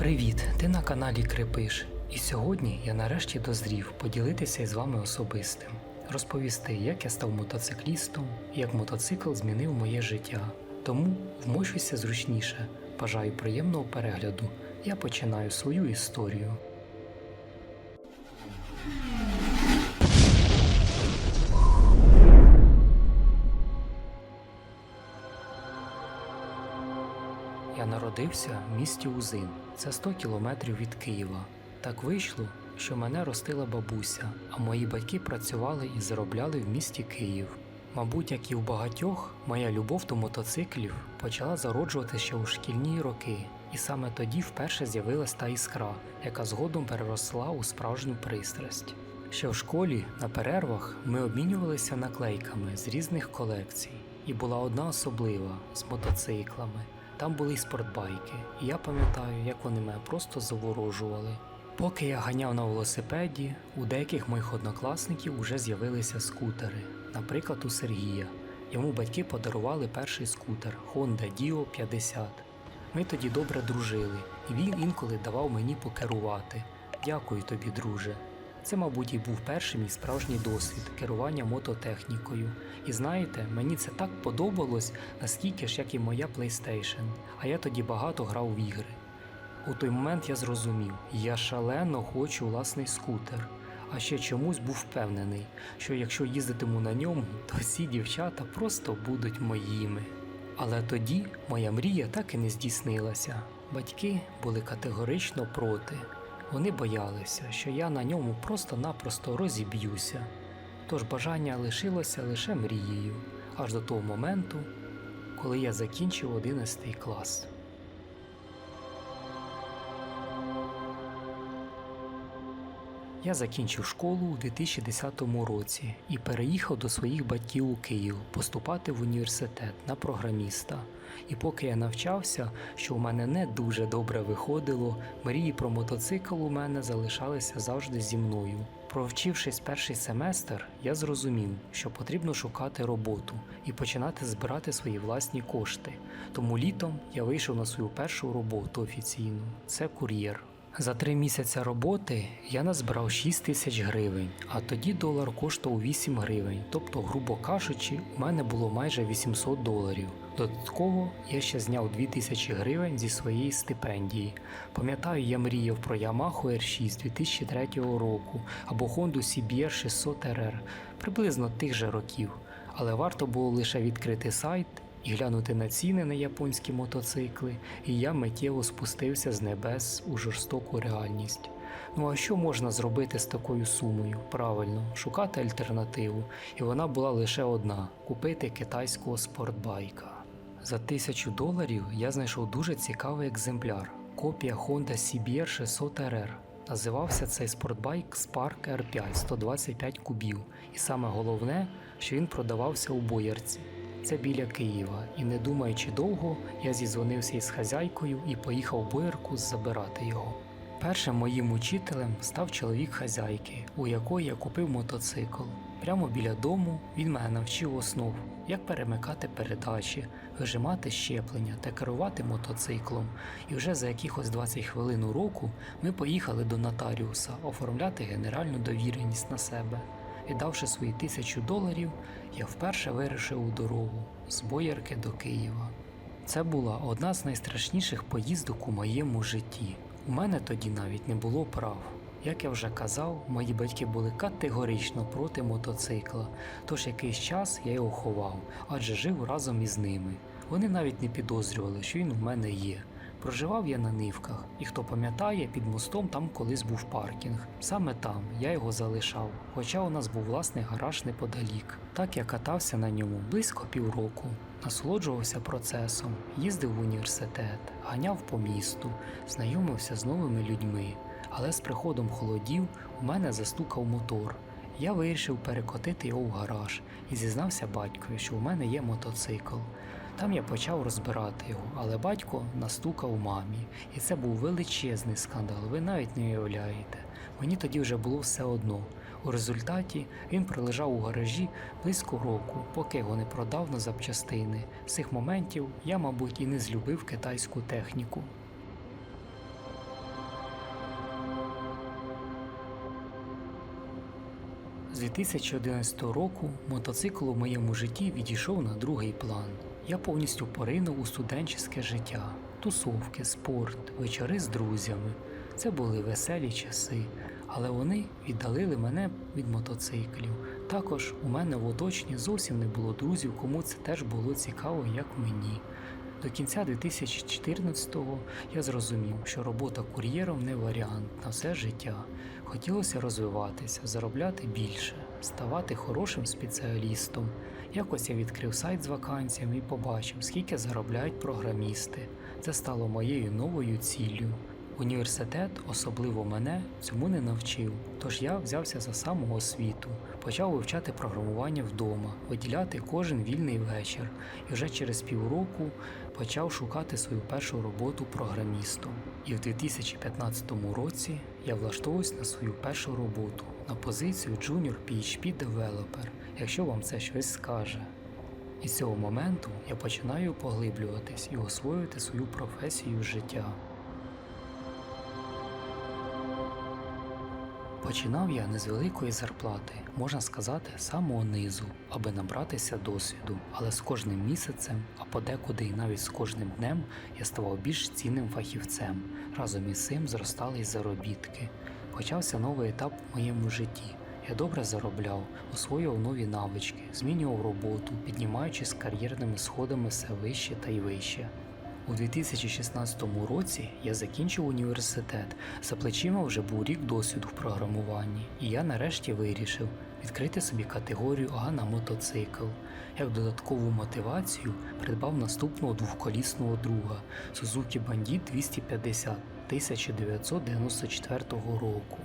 Привіт! Ти на каналі Крепиш. І сьогодні я нарешті дозрів поділитися із вами особистим, розповісти, як я став мотоциклістом як мотоцикл змінив моє життя. Тому вмощуйся зручніше. Бажаю приємного перегляду. Я починаю свою історію. Народився в місті Узин, це 100 кілометрів від Києва. Так вийшло, що мене ростила бабуся, а мої батьки працювали і заробляли в місті Київ. Мабуть, як і в багатьох, моя любов до мотоциклів почала зароджувати ще у шкільні роки, і саме тоді вперше з'явилась та іскра, яка згодом переросла у справжню пристрасть. Ще в школі на перервах ми обмінювалися наклейками з різних колекцій, і була одна особлива з мотоциклами. Там були й спортбайки, і я пам'ятаю, як вони мене просто заворожували. Поки я ганяв на велосипеді, у деяких моїх однокласників уже з'явилися скутери, наприклад, у Сергія. Йому батьки подарували перший скутер Honda Dio 50. Ми тоді добре дружили, і він інколи давав мені покерувати. Дякую тобі, друже. Це, мабуть, і був перший мій справжній досвід керування мототехнікою. І знаєте, мені це так подобалось, наскільки ж, як і моя PlayStation, а я тоді багато грав в ігри. У той момент я зрозумів, я шалено хочу власний скутер, а ще чомусь був впевнений, що якщо їздитиму на ньому, то всі дівчата просто будуть моїми. Але тоді моя мрія так і не здійснилася. Батьки були категорично проти. Вони боялися, що я на ньому просто-напросто розіб'юся. Тож бажання лишилося лише мрією, аж до того моменту, коли я закінчив 11 клас. Я закінчив школу у 2010 році і переїхав до своїх батьків у Київ поступати в університет на програміста. І поки я навчався, що у мене не дуже добре виходило, мрії про мотоцикл у мене залишалися завжди зі мною. Провчившись перший семестр, я зрозумів, що потрібно шукати роботу і починати збирати свої власні кошти. Тому літом я вийшов на свою першу роботу офіційну це кур'єр. За три місяці роботи я назбирав 6 тисяч гривень, а тоді долар коштував 8 гривень, тобто, грубо кажучи, у мене було майже 800 доларів. Додатково я ще зняв 2 тисячі гривень зі своєї стипендії. Пам'ятаю, я мріяв про Yamaha R6 2003 року або Honda CBR 600 RR приблизно тих же років, але варто було лише відкрити сайт і глянути на ціни на японські мотоцикли, і я миттєво спустився з небес у жорстоку реальність. Ну а що можна зробити з такою сумою? Правильно, шукати альтернативу, і вона була лише одна купити китайського спортбайка. За тисячу доларів я знайшов дуже цікавий екземпляр копія Honda CBR 600 RR. Називався цей спортбайк Spark R5 125 кубів, і саме головне, що він продавався у боярці. Це біля Києва, і не думаючи довго, я зізвонився із хазяйкою і поїхав в забирати його. Першим моїм учителем став чоловік хазяйки, у якої я купив мотоцикл. Прямо біля дому він мене навчив основ, як перемикати передачі, вижимати щеплення та керувати мотоциклом. І вже за якихось 20 хвилин уроку ми поїхали до нотаріуса оформляти генеральну довіреність на себе. Віддавши свої тисячу доларів, я вперше вирішив у дорогу з Боярки до Києва. Це була одна з найстрашніших поїздок у моєму житті. У мене тоді навіть не було прав. Як я вже казав, мої батьки були категорично проти мотоцикла, тож якийсь час я його ховав, адже жив разом із ними. Вони навіть не підозрювали, що він у мене є. Проживав я на нивках, і хто пам'ятає, під мостом там колись був паркінг. Саме там я його залишав, хоча у нас був власний гараж неподалік. Так я катався на ньому близько півроку, насолоджувався процесом, їздив в університет, ганяв по місту, знайомився з новими людьми. Але з приходом холодів у мене застукав мотор. Я вирішив перекотити його в гараж і зізнався батькові, що у мене є мотоцикл. Там я почав розбирати його, але батько настукав мамі, і це був величезний скандал, ви навіть не уявляєте. Мені тоді вже було все одно. У результаті він пролежав у гаражі близько року, поки його не продав на запчастини. З цих моментів я, мабуть, і не злюбив китайську техніку. З 2011 року мотоцикл у моєму житті відійшов на другий план. Я повністю поринув у студентське життя, тусовки, спорт, вечори з друзями. Це були веселі часи, але вони віддалили мене від мотоциклів. Також у мене в оточенні зовсім не було друзів, кому це теж було цікаво, як мені. До кінця 2014-го я зрозумів, що робота кур'єром не варіант на все життя. Хотілося розвиватися, заробляти більше, ставати хорошим спеціалістом. Якось я відкрив сайт з вакансіями і побачив, скільки заробляють програмісти. Це стало моєю новою ціллю. Університет, особливо мене, цьому не навчив. Тож я взявся за самоосвіту, почав вивчати програмування вдома, виділяти кожен вільний вечір, і вже через півроку почав шукати свою першу роботу програмістом. І в 2015 році я влаштовуюсь на свою першу роботу на позицію Junior PHP Developer, якщо вам це щось скаже. І з цього моменту я починаю поглиблюватись і освоювати свою професію життя. Починав я не з великої зарплати, можна сказати, самого низу, аби набратися досвіду. Але з кожним місяцем, а подекуди і навіть з кожним днем я ставав більш цінним фахівцем. Разом із цим зростали й заробітки. Почався новий етап в моєму житті. Я добре заробляв, освоював нові навички, змінював роботу, піднімаючись кар'єрними сходами все вище та й вище. У 2016 році я закінчив університет. За плечима вже був рік досвіду в програмуванні, і я нарешті вирішив відкрити собі категорію А на мотоцикл. Як додаткову мотивацію придбав наступного двохколісного друга Suzuki Bandit 250 1994 року.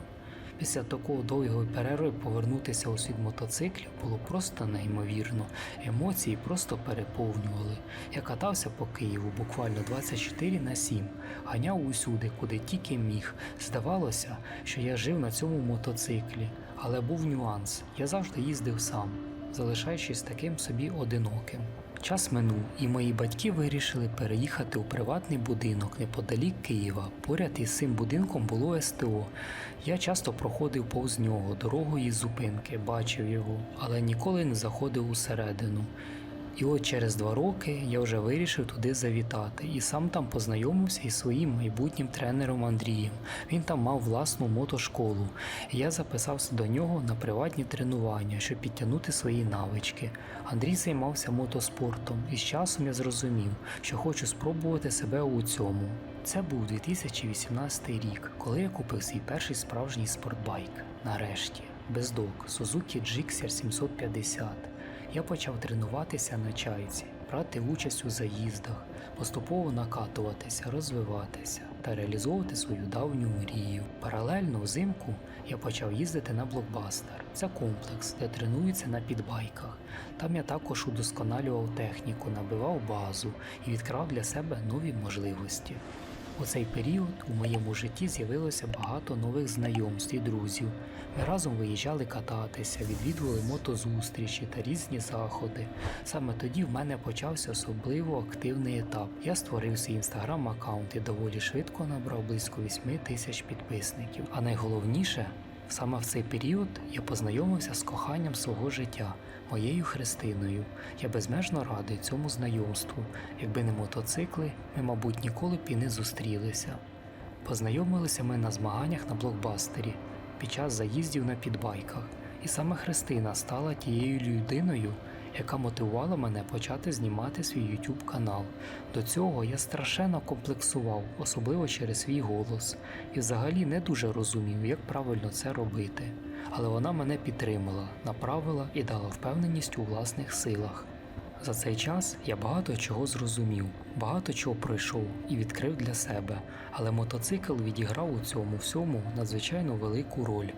Після такого довгої перерви повернутися у світ мотоциклів було просто неймовірно. Емоції просто переповнювали. Я катався по Києву буквально 24 на 7, ганяв усюди, куди тільки міг. Здавалося, що я жив на цьому мотоциклі, але був нюанс. Я завжди їздив сам, залишаючись таким собі одиноким. Час минув, і мої батьки вирішили переїхати у приватний будинок неподалік Києва. Поряд із цим будинком було СТО. Я часто проходив повз нього дорогою зупинки, бачив його, але ніколи не заходив усередину. І от через два роки я вже вирішив туди завітати і сам там познайомився із своїм майбутнім тренером Андрієм. Він там мав власну мотошколу. Я записався до нього на приватні тренування, щоб підтягнути свої навички. Андрій займався мотоспортом, і з часом я зрозумів, що хочу спробувати себе у цьому. Це був 2018 рік, коли я купив свій перший справжній спортбайк. Нарешті, без док, Suzuki Gixxer 750. Я почав тренуватися на чайці, брати участь у заїздах, поступово накатуватися, розвиватися та реалізовувати свою давню мрію. Паралельно взимку я почав їздити на блокбастер. Це комплекс, де тренуються на підбайках. Там я також удосконалював техніку, набивав базу і відкрав для себе нові можливості. У цей період у моєму житті з'явилося багато нових знайомств і друзів. Ми разом виїжджали кататися, відвідували мотозустрічі та різні заходи. Саме тоді в мене почався особливо активний етап. Я створив свій інстаграм-аккаунт і доволі швидко набрав близько 8 тисяч підписників. А найголовніше, саме в цей період я познайомився з коханням свого життя, моєю Христиною. Я безмежно радий цьому знайомству. Якби не мотоцикли, ми, мабуть, ніколи б і не зустрілися. Познайомилися ми на змаганнях на блокбастері під час заїздів на підбайках, і саме Христина стала тією людиною, яка мотивувала мене почати знімати свій YouTube канал. До цього я страшенно комплексував, особливо через свій голос, і взагалі не дуже розумів, як правильно це робити. Але вона мене підтримала, направила і дала впевненість у власних силах. За цей час я багато чого зрозумів, багато чого пройшов і відкрив для себе, але мотоцикл відіграв у цьому всьому надзвичайно велику роль,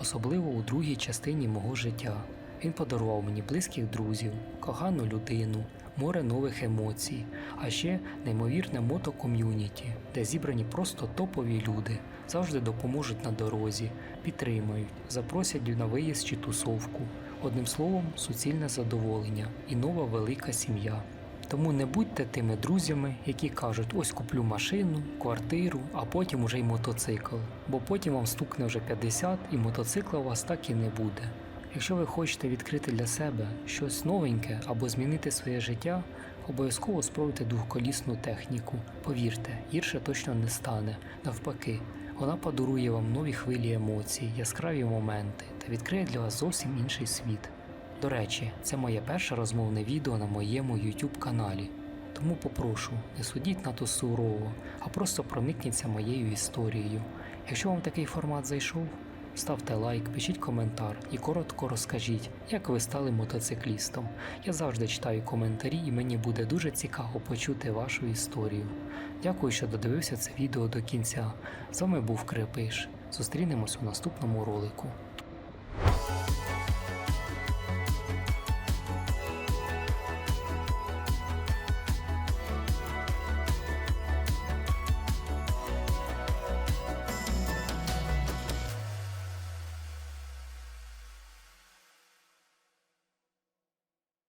особливо у другій частині мого життя. Він подарував мені близьких друзів, кохану людину, море нових емоцій, а ще неймовірне мотоком'юніті, де зібрані просто топові люди, завжди допоможуть на дорозі, підтримують, запросять на виїзд чи тусовку. Одним словом, суцільне задоволення і нова велика сім'я. Тому не будьте тими друзями, які кажуть, ось куплю машину, квартиру, а потім уже й мотоцикл. Бо потім вам стукне вже 50 і мотоцикла у вас так і не буде. Якщо ви хочете відкрити для себе щось новеньке або змінити своє життя, обов'язково спробуйте двохколісну техніку. Повірте, гірше точно не стане. Навпаки, вона подарує вам нові хвилі емоцій, яскраві моменти та відкриє для вас зовсім інший світ. До речі, це моє перше розмовне відео на моєму YouTube каналі. Тому попрошу, не судіть надто сурово, а просто проникніться моєю історією. Якщо вам такий формат зайшов, ставте лайк, пишіть коментар і коротко розкажіть, як ви стали мотоциклістом. Я завжди читаю коментарі і мені буде дуже цікаво почути вашу історію. Дякую, що додивився це відео до кінця. З вами був Крепиш. Зустрінемось у наступному ролику.